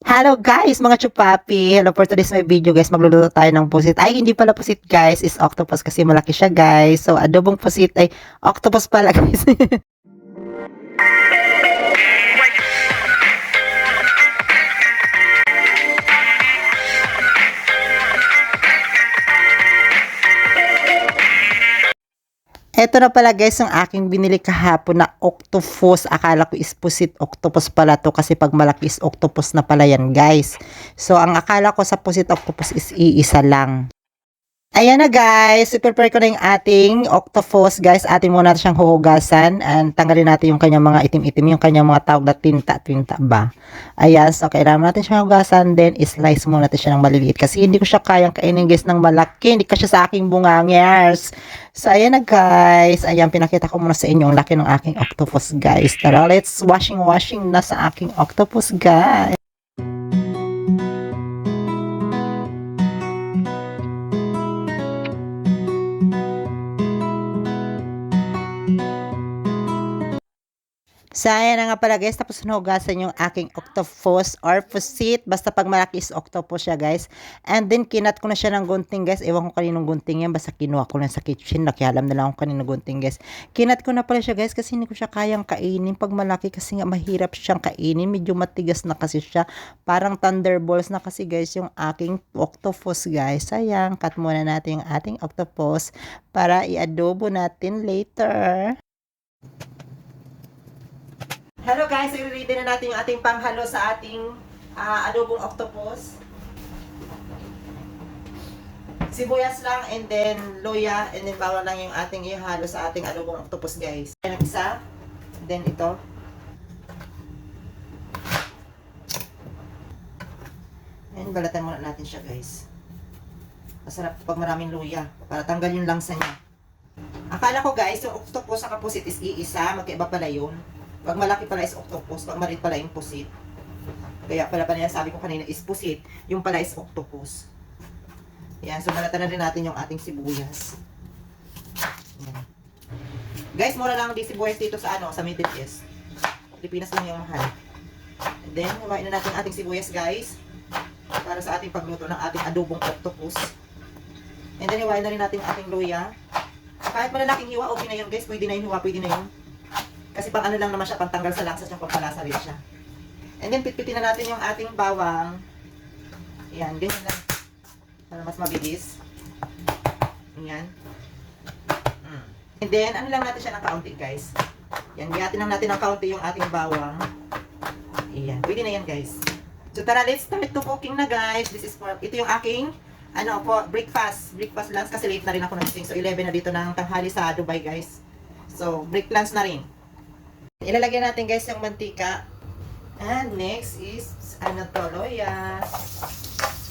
Hello guys, mga chupapi. Hello for today's my video guys. Magluluto tayo ng pusit. Ay, hindi pala pusit guys. Is octopus kasi malaki siya guys. So, adobong pusit ay octopus pala guys. Ito na pala guys, yung aking binili kahapon na octopus. Akala ko is pusit octopus pala to kasi pag malaki is octopus na pala yan guys. So, ang akala ko sa pusit octopus is iisa lang. Ayan na guys, prepare ko na yung ating octopus guys. Atin muna siyang huhugasan and tanggalin natin yung kanyang mga itim-itim, yung kanyang mga tawag na tinta-tinta ba. Ayan, so kailangan natin siyang hugasan then slice muna natin siya ng maliliit kasi hindi ko siya kayang kainin guys ng malaki. Hindi kasi sa aking bungangers. So ayan na guys, ayan pinakita ko muna sa inyo ang laki ng aking octopus guys. Tara, let's washing washing na sa aking octopus guys. So, ayan na nga pala guys, tapos nahugasan yung aking octopus or pusit. Basta pag malaki is octopus siya guys. And then, kinat ko na siya ng gunting guys. Ewan ko kaninong gunting yan. Basta kinuha ko lang sa kitchen. Nakialam na lang ako kaninong gunting guys. Kinat ko na pala siya guys kasi hindi ko siya kayang kainin pag malaki kasi nga mahirap siyang kainin. Medyo matigas na kasi siya. Parang thunderbolts na kasi guys yung aking octopus guys. Sayang, cut muna natin yung ating octopus para i-adobo natin later. Hello guys, i-ready na natin yung ating panghalo sa ating ah, adobong octopus. Sibuyas lang and then loya and then bawang lang yung ating ihalo sa ating adobong octopus guys. Ayan ang isa. Then ito. And balatan muna natin siya guys. Masarap pag maraming luya para tanggal yung langsa niya. Akala ko guys, yung octopus sa kapusit is iisa, magkaiba pala yun. Pag malaki pala is octopus, pag maliit pala pusit. Kaya pala pala sabi ko kanina is pusit, yung pala is octopus. Yan, so balatan na rin natin yung ating sibuyas. Yan. Guys, mura lang di sibuyas dito sa ano, sa East. Pilipinas lang yung mahal. And then, humain na natin ating sibuyas guys. Para sa ating pagluto ng ating adobong octopus. And then, hiwain na rin natin ating luya. Kahit malalaking hiwa, okay na yun guys. Pwede na yung hiwa, pwede na yun. Kasi pang ano lang naman siya, pang tanggal sa langsa, tsaka pampalasa rin siya. And then, pitpitin na natin yung ating bawang. Ayan, ganyan lang. Para mas mabilis. Ayan. And then, ano lang natin siya ng kaunti, guys. Yan, gayatin lang natin ng kaunti yung ating bawang. Ayan, pwede na yan, guys. So, tara, let's start to cooking na, guys. This is for, ito yung aking, ano po, breakfast. Breakfast lunch kasi late na rin ako nagising. So, 11 na dito ng tanghali sa Dubai, guys. So, break lunch na rin. Ilalagay natin guys yung mantika. And next is, ano to, loya.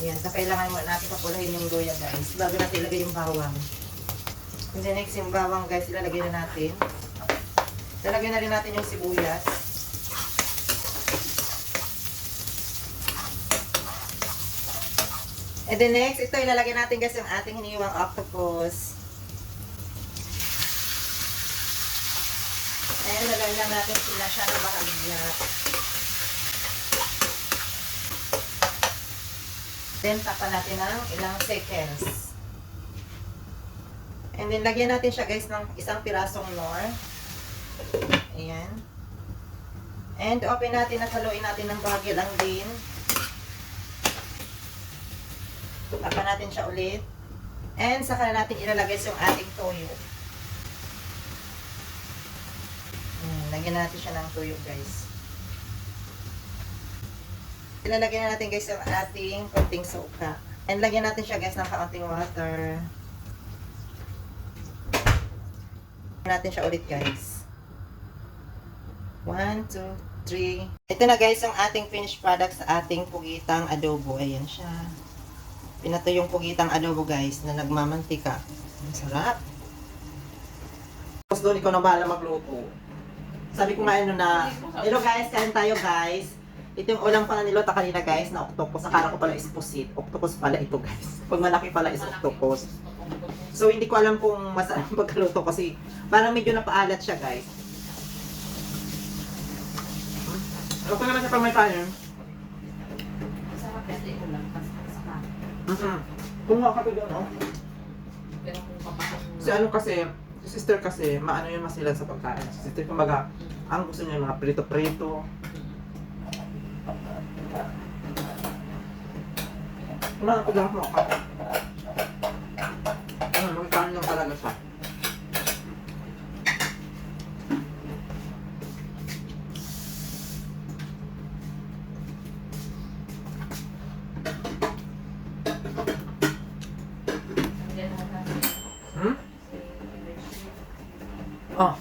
Ayan, so kailangan mo natin papulahin yung loya guys. Bago natin ilagay yung bawang. And then next yung bawang guys, ilalagay na natin. Ilalagay na rin natin yung sibuyas. And then next, ito ilalagay natin guys yung ating hiniwang octopus. Ayan, lagay lang natin sila siya ng bahagya. Then, tapa natin ng ilang seconds. And then, lagyan natin siya guys ng isang pirasong nor. Ayan. And, open natin at haluin natin ng bahagya lang din. Tapa natin siya ulit. And, saka na natin ilalagay yung ating toyo. Hmm, lagyan natin siya ng tuyo, guys. Ilalagyan na natin, guys, yung ating konting suka. And lagyan natin siya, guys, ng kaunting water. Natin siya ulit, guys. One, two, three. Ito na, guys, yung ating finished product sa ating pugitang adobo. Ayan siya. Pinato yung pugitang adobo, guys, na nagmamantika. Ang sarap. Tapos doon, ikaw na bahala magluto. Sabi ko nga ano na, hello guys, kain tayo guys. Ito yung ulang pala nilota kanina guys na octopus. Akala ko pala is pusit. Octopus pala ito guys. Pag malaki pala is octopus. So hindi ko alam kung masarap pagkaluto kasi parang medyo napaalat siya guys. Okay naman siya pag may kanin. Mm-mm. Kumuha ka to doon, oh. Pero kung mo. Si ano kasi, si sister kasi, maano yung masilan sa pagkain. Si sister, kumbaga, ang gusto niya yung mga prito-prito. Ko lahat mo ka. Ano, magkain lang talaga siya. Oh,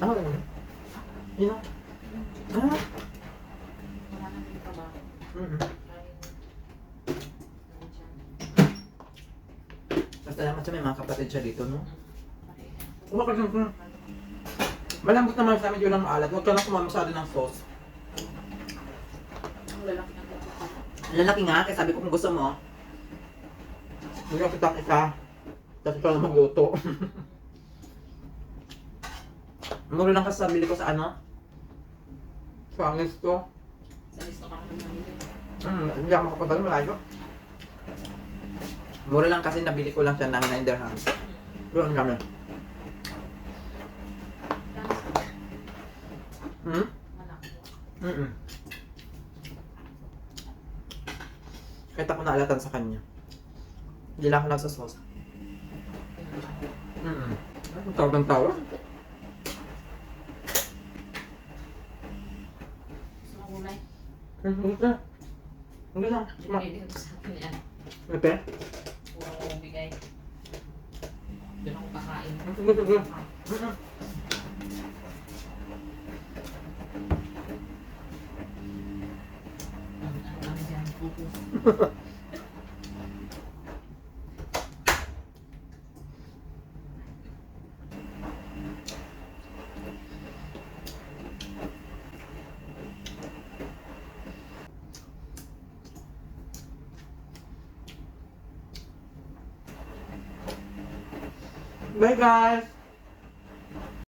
ka ano yun? Yun know? Ah? Ka. Basta naman siya may mga kapatid siya dito, no? Huwag ka dyan, hmm. Malambot naman sa medyo lang maalat. Huwag ka lang kumama masyado ng sauce. ang lalaki nga, kaya sabi ko kung gusto mo, Hindi ka kita isa. Tapos na magluto. Mura lang kasi sabili ko sa ano? Sa angis ko. Sa listo ka. Hmm, hindi ako doon, malayo. Mura lang kasi nabili ko lang siya ng 9 dirhams. Doon kami. Hmm? Malaki. Mm-mm. Kahit ako naalatan sa kanya. Hindi lang ako nagsasos. Mm-mm. Ang tawag ng tawa? Gulay? Ang gusto. Ang yan. Ate? Puro ko bigay. Doon ako kakain. Ang gusto. Ang gusto. Bye guys!